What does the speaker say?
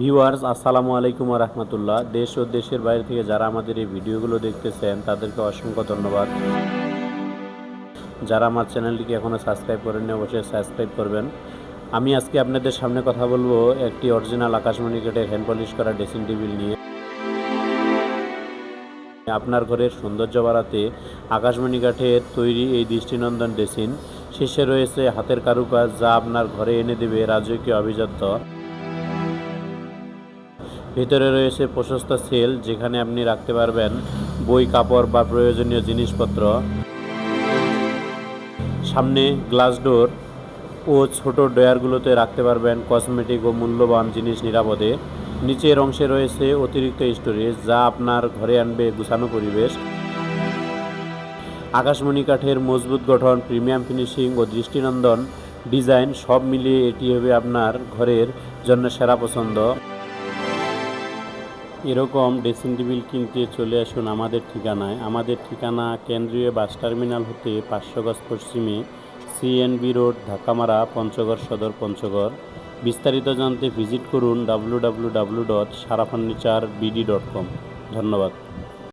Viewers, আসসালামু আলাইকুম রহমতুল্লাহ। দেশ ও দেশের বাইরে থেকে যারা আমাদের এই ভিডিওগুলো দেখতেছেন, তাদেরকে অসংখ্য ধন্যবাদ। যারা আমার চ্যানেলটিকে এখনও সাবস্ক্রাইব করেননি, অবশ্যই সাবস্ক্রাইব করবেন। আমি আজকে আপনাদের সামনে কথা বলব একটি অরিজিনাল আকাশমণি কেটের হ্যান্ড পলিশ করা ড্রেসিং টেবিল নিয়ে। আপনার ঘরের সৌন্দর্য বাড়াতে আকাশমণি কাঠের তৈরি এই দৃষ্টিনন্দন ড্রেসিন শেষে রয়েছে হাতের কারুকাজ, যা আপনার ঘরে এনে দেবে রাজকীয় আভিজাত্য। ভিতরে রয়েছে প্রশস্ত সেল, যেখানে আপনি রাখতে পারবেন বই, কাপড় বা প্রয়োজনীয় জিনিসপত্র। সামনে গ্লাস ডোর ও ছোট ডয়ারগুলোতে রাখতে পারবেন কসমেটিক ও মূল্যবান জিনিস নিরাপদে। নিচের অংশে রয়েছে অতিরিক্ত স্টোরেজ, যা আপনার ঘরে আনবে গুছানো পরিবেশ। আকাশমণি কাঠের মজবুত গঠন, প্রিমিয়াম ফিনিশিং ও দৃষ্টিনন্দন ডিজাইন সব মিলিয়ে এটি হবে আপনার ঘরের জন্য সেরা পছন্দ। এরকম ড্রেসিং টেবিল কিনতে চলে আসুন আমাদের ঠিকানায়। আমাদের ঠিকানা কেন্দ্রীয় বাস টার্মিনাল হতে পাঁচশো গজ পশ্চিমে সিএনবি রোড, ঢাকামারা, পঞ্চগড় সদর পঞ্চগড়। বিস্তারিত জানতে ভিজিট করুন W W W dot Sara furniture BD dot com ধন্যবাদ।